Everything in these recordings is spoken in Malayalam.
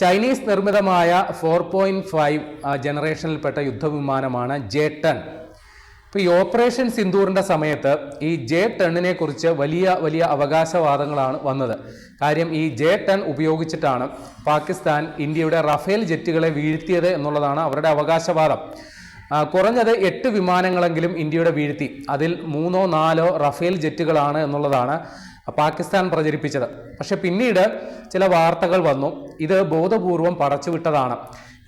ചൈനീസ് നിർമ്മിതമായ ഫോർ പോയിന്റ് ഫൈവ് ജനറേഷനിൽപ്പെട്ട യുദ്ധവിമാനമാണ് ജെ ടെൻ. ഇപ്പോൾ ഈ ഓപ്പറേഷൻ സിന്ദൂറിന്റെ സമയത്ത് ഈ ജെ ടെണ്ണിനെ കുറിച്ച് വലിയ വലിയ അവകാശവാദങ്ങളാണ് വന്നത്. കാര്യം ഈ ജെ ടെൻ ഉപയോഗിച്ചിട്ടാണ് പാകിസ്ഥാൻ ഇന്ത്യയുടെ റഫേൽ ജെറ്റുകളെ വീഴ്ത്തിയത് എന്നുള്ളതാണ് അവരുടെ അവകാശവാദം. കുറഞ്ഞത് എട്ട് വിമാനങ്ങളെങ്കിലും ഇന്ത്യയുടെ വീഴ്ത്തി. അതിൽ മൂന്നോ നാലോ റഫേൽ ജെറ്റുകളാണ് എന്നുള്ളതാണ് പാകിസ്ഥാൻ പ്രചരിപ്പിച്ചത്. പക്ഷെ പിന്നീട് ചില വാർത്തകൾ വന്നു. ഇത് ബോധപൂർവം പടച്ചുവിട്ടതാണ്.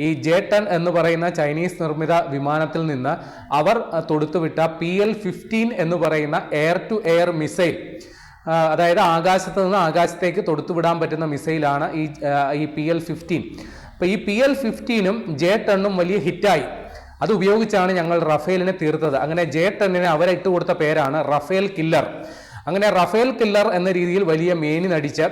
ഈ ജെ ടെൻ എന്ന് പറയുന്ന ചൈനീസ് നിർമ്മിത വിമാനത്തിൽ നിന്ന് അവർ തൊടുത്തുവിട്ട പി എൽ ഫിഫ്റ്റീൻ എന്ന് പറയുന്ന എയർ ടു എയർ മിസൈൽ അതായത് ആകാശത്ത് നിന്ന് ആകാശത്തേക്ക് തൊടുത്തുവിടാൻ പറ്റുന്ന മിസൈലാണ് ഈ ഈ പി എൽ ഫിഫ്റ്റീൻ. അപ്പോൾ ഈ പി എൽ ഫിഫ്റ്റീനും ജെ ടെണ്ണും വലിയ ഹിറ്റായി. അത് ഉപയോഗിച്ചാണ് ഞങ്ങൾ റഫേലിനെ തീർത്തത്. അങ്ങനെ ജെ ടെണ്ണിനെ അവരിട്ട് കൊടുത്ത പേരാണ് റഫേൽ കില്ലർ. അങ്ങനെ റഫേൽ കില്ലർ എന്ന രീതിയിൽ വലിയ മേനി നടിച്ച്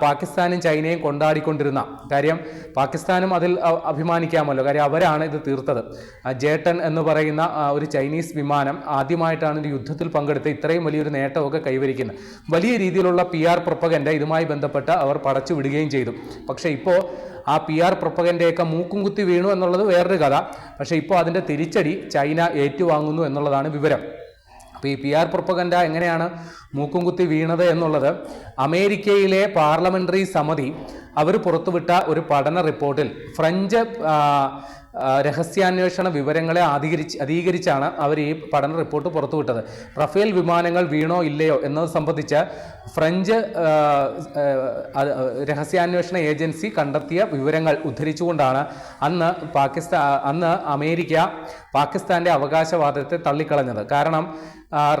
പാകിസ്ഥാനും ചൈനയും കൊണ്ടാടിക്കൊണ്ടിരുന്ന കാര്യം പാകിസ്ഥാനും അതിൽ അഭിമാനിക്കാമല്ലോ. കാര്യം അവരാണ് ഇത് തീർത്തത്. ജേട്ടൻ എന്ന് പറയുന്ന ഒരു ചൈനീസ് വിമാനം ആദ്യമായിട്ടാണ് ഒരു യുദ്ധത്തിൽ പങ്കെടുത്ത് ഇത്രയും വലിയൊരു നേട്ടമൊക്കെ കൈവരിക്കുന്നത്. വലിയ രീതിയിലുള്ള പി ആർ പ്രൊപ്പകന്റ ഇതുമായി ബന്ധപ്പെട്ട് അവർ പടച്ചു വിടുകയും ചെയ്തു. പക്ഷേ ഇപ്പോൾ ആ പി ആർ പ്രൊപ്പകന്റെയൊക്കെ മൂക്കും കുത്തി വീണു എന്നുള്ളത് വേറൊരു കഥ. പക്ഷേ ഇപ്പോൾ അതിന്റെ തിരിച്ചടി ചൈന ഏറ്റുവാങ്ങുന്നു എന്നുള്ളതാണ് വിവരം. അപ്പോൾ ഈ പി ആർ പ്രൊപ്പഗൻഡ എങ്ങനെയാണ് മൂക്കും കുത്തി വീണത് എന്നുള്ളത് അമേരിക്കയിലെ പാർലമെന്ററി സമിതി അവർ പുറത്തുവിട്ട ഒരു പഠന റിപ്പോർട്ടിൽ. ഫ്രഞ്ച് രഹസ്യാന്വേഷണ വിവരങ്ങളെ അധികരിച്ച് അധികരിച്ചാണ് അവർ ഈ പഠന റിപ്പോർട്ട് പുറത്തുവിട്ടത്. റഫേൽ വിമാനങ്ങൾ വീണോ ഇല്ലയോ എന്നത് സംബന്ധിച്ച് ഫ്രഞ്ച് രഹസ്യാന്വേഷണ ഏജൻസി കണ്ടെത്തിയ വിവരങ്ങൾ ഉദ്ധരിച്ചുകൊണ്ടാണ് അന്ന് പാകിസ്ഥാൻ അന്ന് അമേരിക്ക പാകിസ്ഥാന്റെ അവകാശവാദത്തെ തള്ളിക്കളഞ്ഞത്. കാരണം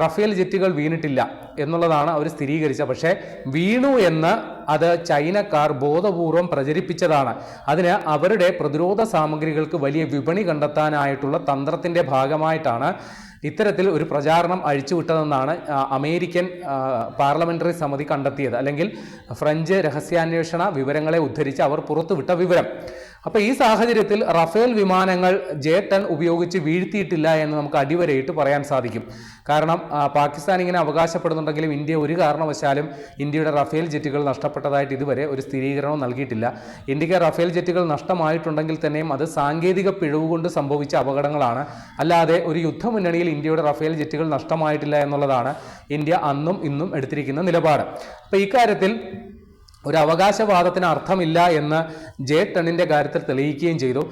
റഫേൽ ജെറ്റുകൾ വീണിട്ടില്ല എന്നുള്ളതാണ് അവർ സ്ഥിരീകരിച്ചത്. പക്ഷേ വീണു എന്ന് അത് ചൈനക്കാർ ബോധപൂർവം പ്രചരിപ്പിച്ചതാണ്. അതിന് അവരുടെ പ്രതിരോധ സാമഗ്രികൾക്ക് വലിയ വിപണി കണ്ടെത്താനായിട്ടുള്ള തന്ത്രത്തിന്റെ ഭാഗമായിട്ടാണ് ഇത്തരത്തിൽ ഒരു പ്രചാരണം അഴിച്ചുവിട്ടതെന്നാണ് അമേരിക്കൻ പാർലമെന്ററി സമിതി കണ്ടെത്തിയത്. അല്ലെങ്കിൽ ഫ്രഞ്ച് രഹസ്യാന്വേഷണ വിവരങ്ങളെ ഉദ്ധരിച്ച് അവർ പുറത്തുവിട്ട വിവരം. അപ്പോൾ ഈ സാഹചര്യത്തിൽ റഫേൽ വിമാനങ്ങൾ ജെ ടെൻ ഉപയോഗിച്ച് വീഴ്ത്തിയിട്ടില്ല എന്ന് നമുക്ക് അടിവരയിട്ട് പറയാൻ സാധിക്കും. കാരണം പാകിസ്ഥാൻ ഇങ്ങനെ അവകാശപ്പെടുന്നുണ്ടെങ്കിലും ഇന്ത്യ ഒരു കാരണവശാലും ഇന്ത്യയുടെ റഫേൽ ജെറ്റുകൾ നഷ്ടപ്പെട്ടതായിട്ട് ഇതുവരെ ഒരു സ്ഥിരീകരണവും നൽകിയിട്ടില്ല. ഇന്ത്യയ്ക്ക് റഫേൽ ജെറ്റുകൾ നഷ്ടമായിട്ടുണ്ടെങ്കിൽ തന്നെയും അത് സാങ്കേതിക പിഴവ് കൊണ്ട് സംഭവിച്ച അപകടങ്ങളാണ്. അല്ലാതെ ഒരു യുദ്ധമുന്നണിയിൽ ഇന്ത്യയുടെ റഫേൽ ജെറ്റുകൾ നഷ്ടമായിട്ടില്ല എന്നുള്ളതാണ് ഇന്ത്യ അന്നും ഇന്നും എടുത്തിരിക്കുന്ന നിലപാട്. അപ്പോൾ ഇക്കാര്യത്തിൽ ഒരു അവകാശവാദത്തിന് അർത്ഥമില്ല എന്ന് ജെ ടണ്ണിന്റെ കാര്യത്തിൽ തെളിയിക്കുകയും ചെയ്തു.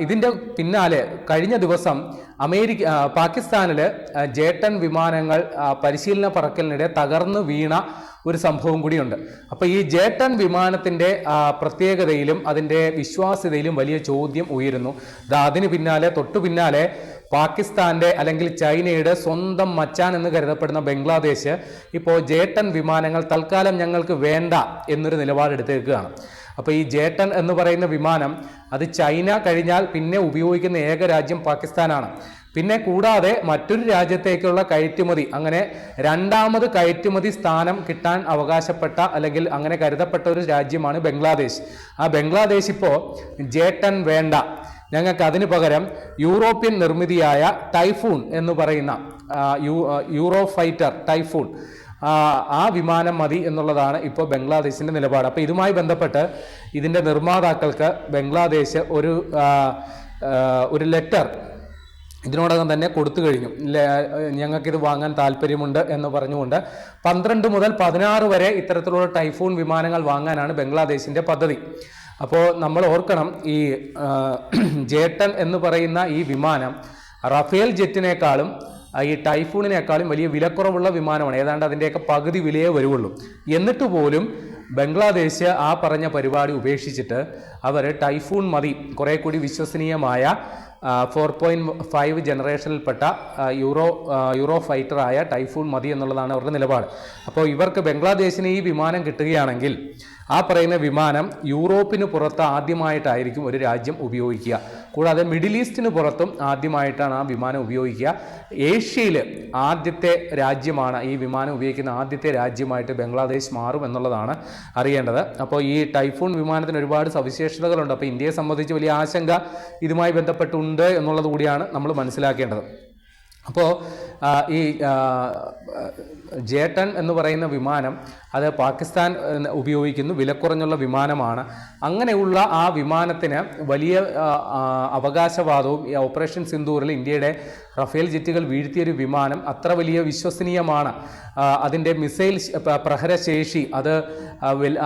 ഇതിന്റെ പിന്നാലെ കഴിഞ്ഞ ദിവസം അമേരിക്ക പാകിസ്ഥാനിൽ പാകിസ്ഥാനിൽ ആ, ജെ ടൺ വിമാനങ്ങൾ പരിശീലന പറക്കലിനിടെ തകർന്നു വീണ ഒരു സംഭവം കൂടിയുണ്ട്. അപ്പോൾ ഈ ജെ ടൺ വിമാനത്തിന്റെ പ്രത്യേകതയിലും അതിന്റെ വിശ്വാസ്യതയിലും വലിയ ചോദ്യം ഉയരുന്നു. അതിന് പിന്നാലെ തൊട്ടു പിന്നാലെ പാകിസ്ഥാന്റെ അല്ലെങ്കിൽ ചൈനയുടെ സ്വന്തം മച്ചാൻ എന്ന് കരുതപ്പെടുന്ന ബംഗ്ലാദേശ് ഇപ്പോൾ ജേട്ടൻ വിമാനങ്ങൾ തൽക്കാലം ഞങ്ങൾക്ക് വേണ്ട എന്നൊരു നിലപാടെടുത്തേക്കുകയാണ് അപ്പോൾ ഈ ജേട്ടൻ എന്ന് പറയുന്ന വിമാനം അത് ചൈന കഴിഞ്ഞാൽ പിന്നെ ഉപയോഗിക്കുന്ന ഏക രാജ്യം പാകിസ്ഥാനാണ്. പിന്നെ കൂടാതെ മറ്റൊരു രാജ്യത്തേക്കുള്ള കയറ്റുമതി അങ്ങനെ രണ്ടാമത് കയറ്റുമതി സ്ഥാനം കിട്ടാൻ അവകാശപ്പെട്ട അല്ലെങ്കിൽ അങ്ങനെ കരുതപ്പെട്ട ഒരു രാജ്യമാണ് ബംഗ്ലാദേശ്. ആ ബംഗ്ലാദേശ് ഇപ്പോൾ ജേട്ടൻ വേണ്ട ഞങ്ങൾക്ക് അതിന് പകരം യൂറോപ്യൻ നിർമ്മിതിയായ ടൈഫൂൺ എന്ന് പറയുന്ന യൂറോ ഫൈറ്റർ ടൈഫൂൺ. ആ, വിമാനം മതി എന്നുള്ളതാണ് ഇപ്പോൾ ബംഗ്ലാദേശിന്റെ നിലപാട്. അപ്പോൾ ഇതുമായി ബന്ധപ്പെട്ട് ഇതിന്റെ നിർമ്മാതാക്കൾക്ക് ബംഗ്ലാദേശ് ഒരു ഒരു ലെറ്റർ ഇതിനോടകം തന്നെ കൊടുത്തു കഴിഞ്ഞു. ഞങ്ങൾക്കിത് വാങ്ങാൻ താല്പര്യമുണ്ട് എന്ന് പറഞ്ഞുകൊണ്ട് പന്ത്രണ്ട് മുതൽ പതിനാറ് വരെ ഇത്തരത്തിലുള്ള ടൈഫൂൺ വിമാനങ്ങൾ വാങ്ങാനാണ് ബംഗ്ലാദേശിന്റെ പദ്ധതി. അപ്പോൾ നമ്മൾ ഓർക്കണം ഈ ജേട്ടൻ എന്ന് പറയുന്ന ഈ വിമാനം റഫേൽ ജെറ്റിനേക്കാളും ഈ ടൈഫൂണിനേക്കാളും വലിയ വിലക്കുറവുള്ള വിമാനമാണ്. ഏതാണ്ട് അതിന്റെയൊക്കെ പകുതി വിലയേ വരുള്ളൂ എന്നിട്ട് പോലും ബംഗ്ലാദേശ് ആ പറഞ്ഞ പരിപാടി ഉപേക്ഷിച്ചിട്ട് അവർ ടൈഫൂൺ മതി കുറേ കൂടി വിശ്വസനീയമായ ഫോർ പോയിന്റ് ഫൈവ് ജനറേഷനിൽപ്പെട്ട യൂറോ യൂറോ ഫൈറ്ററായ ടൈഫൂൺ മതി എന്നുള്ളതാണ് അവരുടെ നിലപാട്. അപ്പോൾ ഇവർക്ക് ബംഗ്ലാദേശിന് ഈ വിമാനം കിട്ടുകയാണെങ്കിൽ ആ പറയുന്ന വിമാനം യൂറോപ്പിന് പുറത്ത് ആദ്യമായിട്ടായിരിക്കും ഒരു രാജ്യം ഉപയോഗിക്കുക. കൂടാതെ മിഡിൽ ഈസ്റ്റിന് പുറത്തും ആദ്യമായിട്ടാണ് ആ വിമാനം ഉപയോഗിക്കുക. ഏഷ്യയിൽ ആദ്യത്തെ രാജ്യമാണ് ഈ വിമാനം ഉപയോഗിക്കുന്ന ആദ്യത്തെ രാജ്യമായിട്ട് ബംഗ്ലാദേശ് മാറും എന്നുള്ളതാണ് അറിയേണ്ടത്. അപ്പോൾ ഈ ടൈഫൂൺ വിമാനത്തിന് ഒരുപാട് സവിശേഷതകളുണ്ട്. അപ്പോൾ ഇന്ത്യയെ സംബന്ധിച്ച് വലിയ ആശങ്ക ഇതുമായി ബന്ധപ്പെട്ടുണ്ട് എന്നുള്ളത് കൂടിയാണ് നമ്മൾ മനസ്സിലാക്കേണ്ടത്. അപ്പോൾ ഈ ജേട്ടൻ എന്ന് പറയുന്ന വിമാനം അത് പാകിസ്ഥാൻ ഉപയോഗിക്കുന്നു. വിലക്കുറഞ്ഞുള്ള വിമാനമാണ്. അങ്ങനെയുള്ള ആ വിമാനത്തിന് വലിയ അവകാശവാദവും ഈ ഓപ്പറേഷൻ സിന്ദൂറിൽ ഇന്ത്യയുടെ റഫേൽ ജെറ്റുകൾ വീഴ്ത്തിയൊരു വിമാനം അത്ര വലിയ വിശ്വസനീയമാണ്. അതിന്റെ മിസൈൽ പ്രഹരശേഷി അത്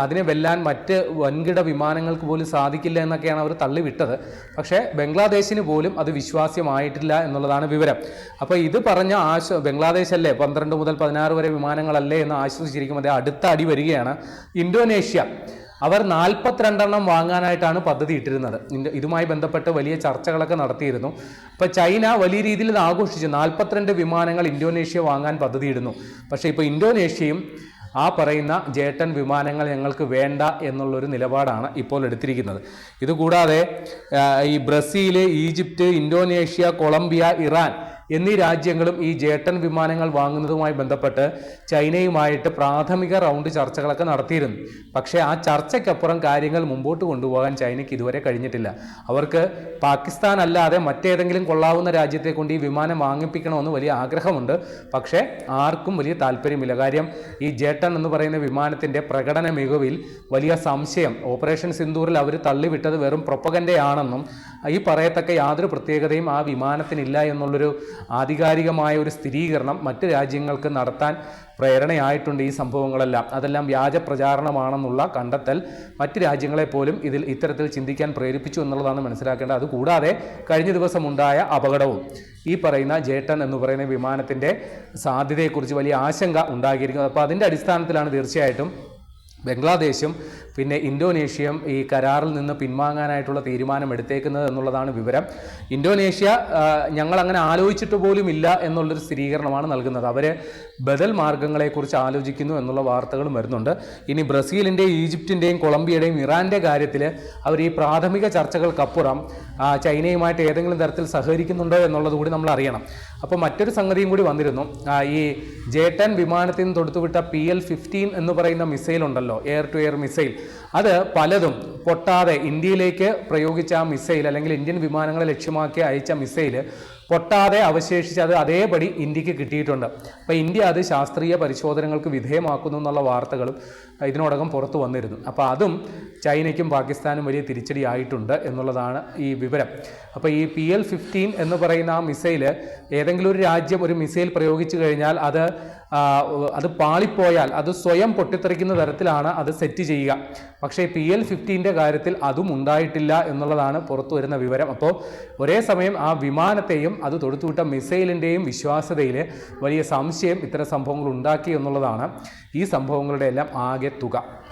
അതിനെ വെല്ലാൻ മറ്റ് വൻകിട വിമാനങ്ങൾക്ക് പോലും സാധിക്കില്ല എന്നൊക്കെയാണ് അവർ തള്ളിവിട്ടത്. പക്ഷേ ബംഗ്ലാദേശിന് പോലും അത് വിശ്വാസ്യമായിട്ടില്ല എന്നുള്ളതാണ് വിവരം. അപ്പോൾ ഇത് പറഞ്ഞ ആശ ബംഗ്ലാദേശ് അല്ലേ? പന്ത്രണ്ട് മുതൽ പതിനാറ് വരെ വിമാനങ്ങളല്ലേ എന്ന് ആശ്വസിച്ചിരിക്കും അതേ അടുത്ത അടി വരികയാണ് ഇന്തോനേഷ്യ. അവർ നാൽപ്പത്തിരണ്ടെണ്ണം വാങ്ങാനായിട്ടാണ് പദ്ധതി ഇട്ടിരുന്നത്. ഇതുമായി ബന്ധപ്പെട്ട് വലിയ ചർച്ചകളൊക്കെ നടത്തിയിരുന്നു. ഇപ്പോൾ ചൈന വലിയ രീതിയിൽ ഇത് ആഘോഷിച്ചു. നാൽപ്പത്തിരണ്ട് വിമാനങ്ങൾ ഇന്തോനേഷ്യ വാങ്ങാൻ പദ്ധതിയിടുന്നു. പക്ഷേ ഇപ്പോൾ ഇന്തോനേഷ്യയും ആ പറയുന്ന ജേട്ടൻ വിമാനങ്ങൾ ഞങ്ങൾക്ക് വേണ്ട എന്നുള്ളൊരു നിലപാടാണ് ഇപ്പോൾ എടുത്തിരിക്കുന്നത്. ഇതുകൂടാതെ ഈ Brazil Egypt Indonesia Colombia Iran എന്നീ രാജ്യങ്ങളും ഈ ജേട്ടൻ വിമാനങ്ങൾ വാങ്ങുന്നതുമായി ബന്ധപ്പെട്ട് ചൈനയുമായിട്ട് പ്രാഥമിക റൗണ്ട് ചർച്ചകളൊക്കെ നടത്തിയിരുന്നു. പക്ഷേ ആ ചർച്ചയ്ക്കപ്പുറം കാര്യങ്ങൾ മുമ്പോട്ട് കൊണ്ടുപോകാൻ ചൈനയ്ക്ക് ഇതുവരെ കഴിഞ്ഞിട്ടില്ല. അവർക്ക് പാകിസ്ഥാൻ അല്ലാതെ മറ്റേതെങ്കിലും കൊള്ളാവുന്ന രാജ്യത്തെ കൊണ്ട് ഈ വിമാനം വാങ്ങിപ്പിക്കണമെന്ന് വലിയ ആഗ്രഹമുണ്ട്. പക്ഷേ ആർക്കും വലിയ താല്പര്യമില്ല. കാര്യം ഈ ജേട്ടൻ എന്ന് പറയുന്ന വിമാനത്തിന്റെ പ്രകടന മികവിൽ വലിയ സംശയം. ഓപ്പറേഷൻ സിന്ദൂറിൽ അവർ തള്ളിവിട്ടത് വെറും പ്രൊപ്പഗൻഡയാണെന്നും ഈ പറയത്തക്ക യാതൊരു പ്രത്യേകതയും ആ വിമാനത്തിനില്ല എന്നുള്ളൊരു ആധികാരികമായ ഒരു സ്ഥിരീകരണം മറ്റ് രാജ്യങ്ങൾക്ക് നടത്താൻ പ്രേരണയായിട്ടുണ്ട് ഈ സംഭവങ്ങളെല്ലാം. അതെല്ലാം വ്യാജ പ്രചാരണമാണെന്നുള്ള കണ്ടെത്തൽ മറ്റ് രാജ്യങ്ങളെ പോലും ഇതിൽ ഇത്തരത്തിൽ ചിന്തിക്കാൻ പ്രേരിപ്പിച്ചു എന്നുള്ളതാണ് മനസ്സിലാക്കേണ്ടത്. അതുകൂടാതെ കഴിഞ്ഞ ദിവസം ഉണ്ടായ അപകടവും ഈ പറയുന്ന ജേട്ടൻ എന്ന് പറയുന്ന വിമാനത്തിന്റെ സാധ്യതയെക്കുറിച്ച് വലിയ ആശങ്ക ഉണ്ടാക്കിയിരിക്കുന്നത്. അപ്പോൾ അതിന്റെ അടിസ്ഥാനത്തിലാണ് തീർച്ചയായിട്ടും ബംഗ്ലാദേശും പിന്നെ ഇന്തോനേഷ്യയും ഈ കരാറിൽ നിന്ന് പിൻവാങ്ങാനായിട്ടുള്ള തീരുമാനം എടുത്തേക്കുന്നത് എന്നുള്ളതാണ് വിവരം. ഇന്തോനേഷ്യ ഞങ്ങൾ അങ്ങനെ ആലോചിച്ചിട്ട് പോലും ഇല്ല എന്നുള്ളൊരു സ്ഥിരീകരണമാണ് നൽകുന്നത്. അവർ ബദൽ മാർഗങ്ങളെക്കുറിച്ച് ആലോചിക്കുന്നു എന്നുള്ള വാർത്തകളും വരുന്നുണ്ട്. ഇനി ബ്രസീലിന്റെയും ഈജിപ്തിന്റെയും കൊളംബിയയുടെയും ഇറാന്റെ കാര്യത്തിൽ അവർ ഈ പ്രാഥമിക ചർച്ചകൾക്കപ്പുറം ചൈനയുമായിട്ട് ഏതെങ്കിലും തരത്തിൽ സഹകരിക്കുന്നുണ്ടോ എന്നുള്ളത് കൂടി നമ്മൾ അറിയണം അപ്പോൾ മറ്റൊരു സംഗതിയും കൂടി വന്നിരുന്നു. ഈ ജെ ടെൻ വിമാനത്തിൽ നിന്ന് തൊടുത്തുവിട്ട പി എൽ ഫിഫ്റ്റീൻ എന്ന് പറയുന്ന മിസൈൽ ഉണ്ടല്ലോ എയർ ടു എയർ മിസൈൽ അത് പലതും പൊട്ടാതെ ഇന്ത്യയിലേക്ക് പ്രയോഗിച്ച ആ മിസൈൽ അല്ലെങ്കിൽ ഇന്ത്യൻ വിമാനങ്ങളെ ലക്ഷ്യമാക്കി അയച്ച മിസൈൽ പൊട്ടാതെ അവശേഷിച്ച് അത് അതേപടി ഇന്ത്യയ്ക്ക് കിട്ടിയിട്ടുണ്ട്. അപ്പോൾ ഇന്ത്യ അത് ശാസ്ത്രീയ പരിശോധനകൾക്ക് വിധേയമാക്കുന്നു എന്നുള്ള വാർത്തകളും ഇതിനോടകം പുറത്തു വന്നിരുന്നു. അപ്പോൾ അതും ചൈനയ്ക്കും പാകിസ്ഥാനും വലിയ തിരിച്ചടി ആയിട്ടുണ്ട് എന്നുള്ളതാണ് ഈ വിവരം. അപ്പോൾ ഈ പി എൽ ഫിഫ്റ്റീൻ എന്ന് പറയുന്ന ആ മിസൈൽ ഏതെങ്കിലും ഒരു രാജ്യം ഒരു മിസൈൽ പ്രയോഗിച്ചു കഴിഞ്ഞാൽ അത് അത് പാളിപ്പോയാൽ അത് സ്വയം പൊട്ടിത്തെറിക്കുന്ന തരത്തിലാണ് അത് സെറ്റ് ചെയ്യുക. പക്ഷേ പി എൽ ഫിഫ്റ്റീന്റെ കാര്യത്തിൽ അതും ഉണ്ടായിട്ടില്ല എന്നുള്ളതാണ് പുറത്തു വരുന്ന വിവരം. അപ്പോൾ ഒരേ സമയം ആ വിമാനത്തെയും അത് തൊടുത്തുവിട്ട മിസൈലിന്റെയും വിശ്വാസ്യതയിൽ വലിയ സംശയം ഇത്തരം സംഭവങ്ങൾ ഉണ്ടാക്കി എന്നുള്ളതാണ്. ഈ സംഭവങ്ങളുടെ എല്ലാം ആകെ തുക.